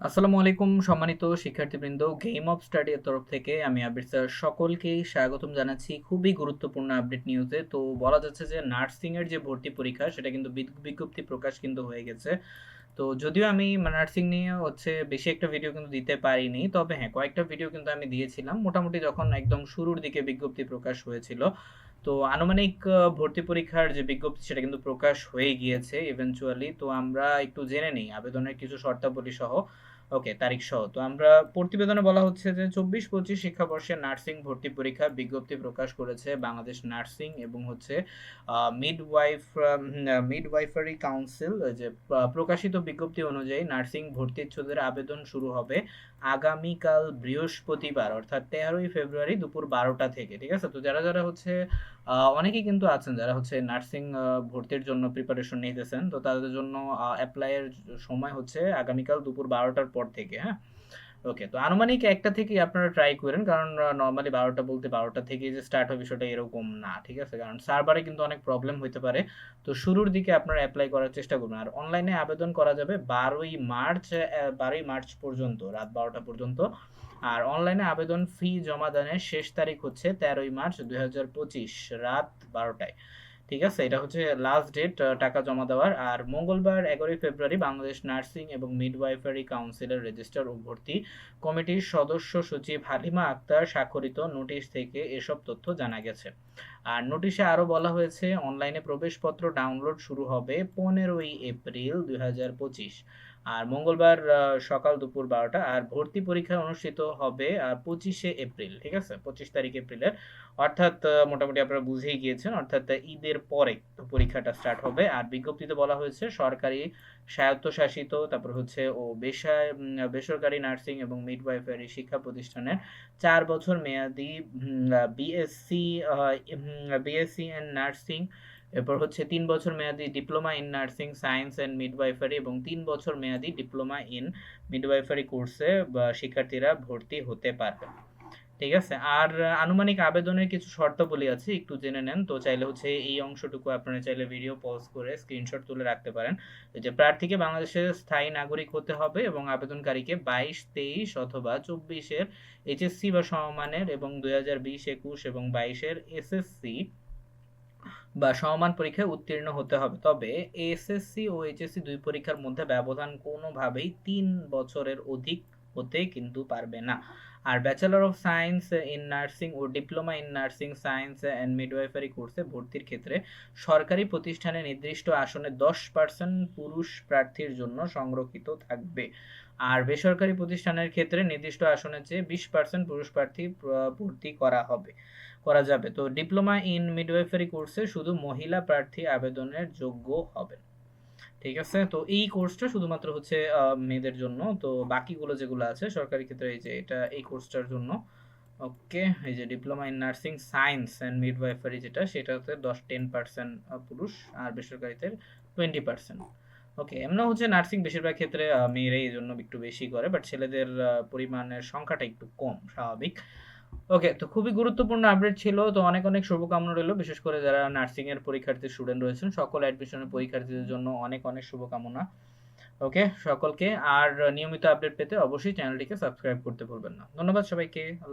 আসসালামু আলাইকুম, সম্মানিত শিক্ষার্থীবৃন্দ গেম অফ স্টাডি এর তরফ থেকে আমি আবির স্যার সকলকেই স্বাগতম জানাচ্ছি খুবই গুরুত্বপূর্ণ আপডেট নিউজে তো বলা যাচ্ছে যে নার্সিং এর যে ভর্তি পরীক্ষা, সেটা কিন্তু বিজ্ঞপ্তি প্রকাশ কিন্তু হয়ে গেছে। তো যদিও আমি নার্সিং নিয়ে হচ্ছে বেশি একটা ভিডিও কিন্তু দিতে পারিনি, তবে হ্যাঁ কয়েকটা ভিডিও কিন্তু আমি দিয়েছিলাম। মোটামুটি যখন একদম শুরুর দিকে বিজ্ঞপ্তি প্রকাশ হয়েছিল তো আনুমানিক ভর্তি পরীক্ষার যে বিজ্ঞপ্তি সেটা কিন্তু প্রকাশ হয়ে গিয়েছে ইভেনচুয়ালি তো আমরা একটু জেনে নিই। আবেদনের কিছু শর্তাবলী সহ, ওকে, তারিখ সহ। তো আমরা প্রতিবেদনে বলা হচ্ছে যে চব্বিশ, পঁচিশ শিক্ষাবর্ষে নার্সিং ভর্তি পরীক্ষার বিজ্ঞপ্তি প্রকাশ করেছে বাংলাদেশ নার্সিং এবং হচ্ছে মিডওয়াইফ মিডওয়াইফারি কাউন্সিল যে প্রকাশিত বিজ্ঞপ্তি অনুযায়ী নার্সিং ভর্তি ইচ্ছুকদের আবেদন শুরু হবে আগামীকাল বৃহস্পতিবার, অর্থাৎ তেরোই ফেব্রুয়ারি দুপুর বারোটা থেকে, ঠিক আছে? তো যারা যারা হচ্ছে অনেকেই কিন্তু আছেন যারা হচ্ছে নার্সিং ভর্তির জন্য প্রিপারেশন নিতেছেন। তো তাদের জন্য অ্যাপ্লাইয়ের সময় হচ্ছে আগামীকাল দুপুর বারোটার পর থেকে হ্যাঁ? ওকে তো আনুমানিক একটা থেকেই আপনারা ট্রাই করেন, কারণ নর্মালি বারোটা বলতে বারোটা থেকে যে স্টার্ট হবে বিষয়টা এরকম না, ঠিক আছে? কারণ সার্ভারে কিন্তু অনেক প্রবলেম হতে পারে। তো শুরুর দিকে আপনারা অ্যাপ্লাই করার চেষ্টা করবেন। আর অনলাইনে আবেদন করা যাবে বারোই মার্চ বারোই মার্চ পর্যন্ত, রাত বারোটা পর্যন্ত। আর অনলাইনে আবেদন ফি জমা দানের শেষ তারিখ হচ্ছে তেরোই মার্চ দুই হাজার পঁচিশ, রাত বারোটায়। ঠিক আছে? এটা হচ্ছে লাস্ট ডেট টাকা জমা দেওয়ার। আর মঙ্গলবার এগারোই ফেব্রুয়ারি বাংলাদেশ নার্সিং এবং মিডওয়াইফারি কাউন্সিলের রেজিস্টার ও ভর্তি কমিটির সদস্য সচিব হালিমা আক্তার স্বাক্ষরিত নোটিশ থেকে এসব তথ্য জানা গেছে। আর নোটিশে আরও বলা হয়েছে অনলাইনে প্রবেশপত্র ডাউনলোড শুরু হবে পনেরোই এপ্রিল দুই হাজার পঁচিশ। আর মঙ্গলবার সকাল দুপুর বারোটা আর ভর্তি পরীক্ষা অনুষ্ঠিত হবে পঁচিশে এপ্রিল ঠিক আছে? পঁচিশ তারিখ এপ্রিলের। অর্থাৎ মোটামুটি আপনারা বুঝেই গিয়েছেন অর্থাৎ ঈদের পরে পরীক্ষাটা স্টার্ট হবে। আর বিজ্ঞপ্তিতে বলা হয়েছে সরকারি স্বায়ত্তশাসিত তারপর হচ্ছে ও বেসা উম, বেসরকারি নার্সিং এবং মিডওয়াইফারি শিক্ষা প্রতিষ্ঠানের চার বছর মেয়াদি বিএসসি বিএসসি এন্ড নার্সিং এরপর হচ্ছে তিন বছর মেয়াদি diploma in nursing science and midwifery এবং তিন বছর মেয়াদি ডিপ্লোমা ইন মিডওয়াইফারি কোর্সে শিক্ষার্থীরা ভর্তি হতে পারবে। ঠিক আছে? আর আনুমানিক আবেদনের কিছু শর্তাবলী আছে, একটু জেনে নেন। তো চাইলে হচ্ছে এই অংশটুকু আপনারা চাইলে ভিডিও পজ করে স্ক্রিনশট তুলে রাখতে পারেন। যে প্রার্থীকে বাংলাদেশের স্থায়ী নাগরিক হতে হবে এবং আবেদনকারীকে বাইশ, তেইশ অথবা চব্বিশের এইচএসসি বা সমমানের এবং দুই হাজার বিশ, একুশ এবং বাইশের এসএসসি বা সমমান পরীক্ষায় উত্তীর্ণ হতে হবে। তবে এসএসসি ও এইচএসসি দুই পরীক্ষার মধ্যে ব্যবধান কোনোভাবেই তিন বছরের অধিক হতে কিন্তু পারবে না। আর bachelor of science in nursing O diploma in nursing science and midwifery কোর্সে ভর্তির ক্ষেত্রে সরকারি প্রতিষ্ঠানে নির্দিষ্ট আসনে দশ পার্সেন্ট পুরুষ প্রার্থীর জন্য সংরক্ষিত থাকবে। আর বেসরকারি প্রতিষ্ঠানের ক্ষেত্রে নির্দিষ্ট আসনের চেয়ে বিশ পার্সেন্ট পুরুষ প্রার্থী ভর্তি করা হবে, করা যাবে। তো ডিপ্লোমা ইন মিডওয়াইফারি কোর্সে শুধু মহিলা প্রার্থী আবেদনের যোগ্য হবেন। ঠিক আছে? তো এই কোর্সটা শুধুমাত্র হচ্ছে মেয়েদের জন্য। তো বাকিগুলো যেগুলো আছে, সরকারি ক্ষেত্রে এই যে এটা, এই কোর্সটার জন্য। ওকে, এই যে diploma in nursing science and midwifery যেটা, সেটাতে দশ টেন পার্সেন্ট পুরুষ আর বেসরকারিতে টোয়েন্টি পার্সেন্ট ওকে এমন হচ্ছে নার্সিং বেশিরভাগ ক্ষেত্রে মেয়েরাই এই জন্য একটু বেশি করে বাট ছেলেদের পরিমাণের সংখ্যাটা একটু কম, স্বাভাবিক। ওকে তো খুবই গুরুত্বপূর্ণ আপডেট ছিল। তো অনেক অনেক শুভকামনা রইল। বিশেষ করে যারা নার্সিং এর পরীক্ষার্থী স্টুডেন্ট রয়েছেন, সকল অ্যাডমিশনের পরীক্ষার্থীদের জন্য অনেক অনেক শুভকামনা। ওকে সকলকে। আর নিয়মিত আপডেট পেতে অবশ্যই চ্যানেলটিকে সাবস্ক্রাইব করতে ভুলবেন না। ধন্যবাদ সবাইকে।